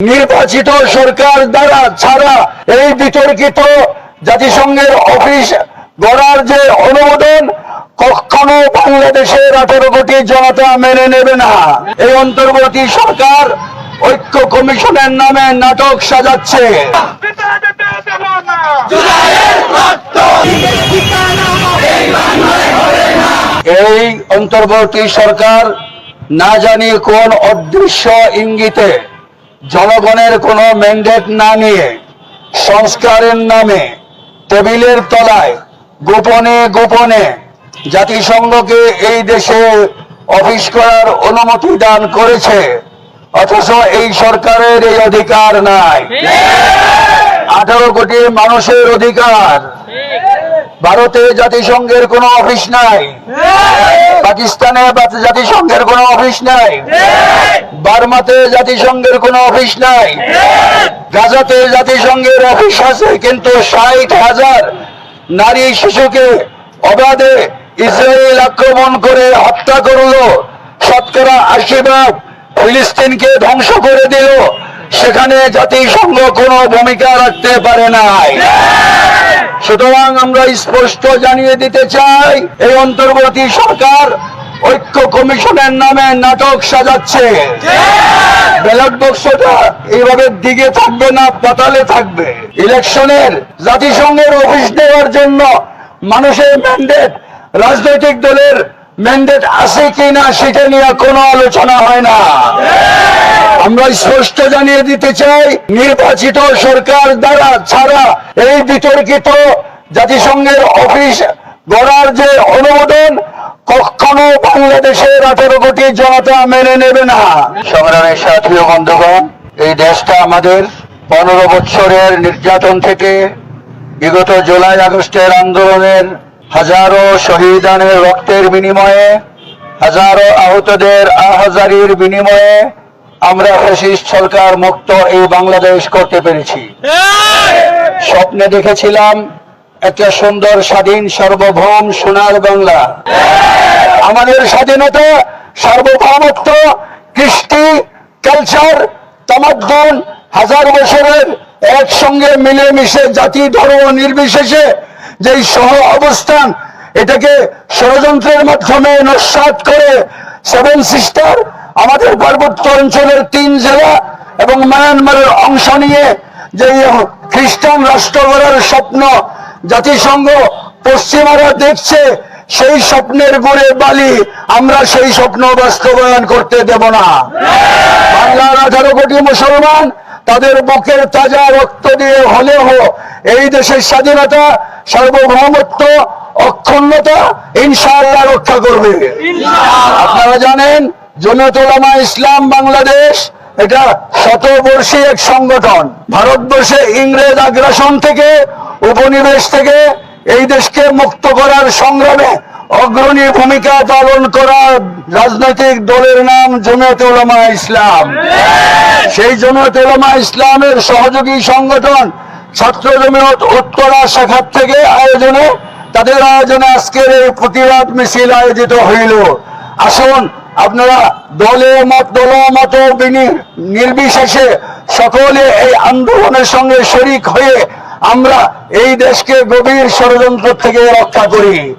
নির্বাচিত সরকার দ্বারা ছাড়া এই বিতর্কিত জাতিসংঘের অফিস গড়ার যে অনুমোদন, কখনো বাংলাদেশের আঠারো কোটি জনতা মেনে নেবে না। এই অন্তর্বর্তী সরকার ঐক্য কমিশনের নামে নাটক সাজাচ্ছে। এই অন্তর্বর্তী সরকার না জানি কোন অদৃশ্য ইঙ্গিতে জনগণের কোনো ম্যান্ডেট না নিয়ে সংস্কারের নামে টেবিলের তলায় গোপনে গোপনে জাতিসংঘকে এই দেশে অফিস করার অনুমতি দান করেছে অথচ এই সরকারের এই অধিকার নাই। আঠারো কোটি মানুষের অধিকার। ভারতে জাতিসংঘের কোন অফিস নাই। পাকিস্তানে জাতিসংঘের কোন অফিস নাই। বার্মাতে জাতিসংঘের কোন অফিস নাই। গাজাতে জাতিসংঘের অফিস আছে কিন্তু ষাট হাজার নারী শিশুকে অবাধে ইসরায়েল আক্রমণ করে হত্যা করল। শতকরা আশি ভাগ ফিলিস্তিনকে ধ্বংস করে দিল। সেখানে জাতিসংঘ কোনো ভূমিকা রাখতে পারে নাই। সুতরাং আমরা স্পষ্ট জানিয়ে দিতে চাই, এই অন্তর্বর্তী সরকার ঐক্য কমিশনের নামে নাটক সাজাচ্ছে। ব্যালট এইভাবে দিকে থাকবে না, পাতালে থাকবে। ইলেকশনের জাতিসংঘের অফিস দেওয়ার জন্য মানুষের ম্যান্ডেট রাজনৈতিক দলের ম্যান্ডেট আছে কিনা সেটা নিয়ে কোনো আলোচনা হয় না। আমরা স্পষ্ট জানিয়ে দিতে চাই, নির্বাচিত সরকার দ্বারা ছাড়া এই বিতর্কিত জাতিসংঘের অফিস গড়ার যে অনুমোদন, কখনো বাংলাদেশের আঠারো কোটি জনতা মেনে নেবে না। সংগ্রামের সাথী ও বন্ধুগণ, এই দেশটা আমাদের পনেরো বছরের নির্যাতন থেকে বিগত জুলাই আগস্টের আন্দোলনের হাজারো শহীদানের রক্তের বিনিময়ে, হাজারো আহতদের আহাজারির বিনিময়ে আমরা ফ্যাসিস্ট সরকার মুক্ত এই বাংলাদেশ করতে পেরেছি। স্বপ্নে দেখেছিলাম একটা সুন্দর স্বাধীন সার্বভৌম সোনার বাংলা। আমাদের স্বাধীনতা, সার্বভৌমত্ব, কৃষ্টি, কালচার তামাদ্দন হাজার বছরের একসঙ্গে মিলেমিশে জাতি ধর্ম নির্বিশেষে যেই সহ অবস্থান, এটাকে ষড়যন্ত্রের মাধ্যমে নস্বাত করে সেভেন সিস্টার আমাদের পার্বত্য অঞ্চলের তিন জেলা এবং মায়ানমারের অংশ নিয়ে যে খ্রিস্টান রাষ্ট্র গড়ার স্বপ্ন, জাতিসংঘ পশ্চিমারা দেখছে, সেই স্বপ্নের গুড়ে বালি আমরা সেই স্বপ্ন বাস্তবায়ন করতে দেব না। বাংলার আঠারো কোটি মুসলমান তাদের বুকের তাজা রক্ত দিয়ে হলেও এই দেশের স্বাধীনতা সার্বভৌমত্ব অক্ষুণ্ণতা ইনশাআল্লাহ রক্ষা করবে। আপনারা জানেন জমিয়ত উলামা ইসলাম বাংলাদেশ এটা শতবর্ষী এক সংগঠন। ভারতবর্ষে ইংরেজ আগ্রাসন থেকে উপনিবেশ থেকে এই দেশকে মুক্ত করার সংগ্রামে অগ্রণী ভূমিকা পালন করা রাজনৈতিক দলের নাম জমিয়ত উলামা ইসলাম। সেই জমিয়ত উলামা ইসলামের সহযোগী সংগঠন ছাত্র জমিয়ত উত্তরা শাখার থেকে আয়োজনে তাদের আয়োজনে আজকের এই প্রতিবাদ মিছিল আয়োজিত হইল। আসুন, আপনারা দলে মত, দল মত বিনি- নির্বিশেষে সকলে এই আন্দোলনের সঙ্গে শরিক হয়ে আমরা এই দেশকে গভীর ষড়যন্ত্র থেকে রক্ষা করি।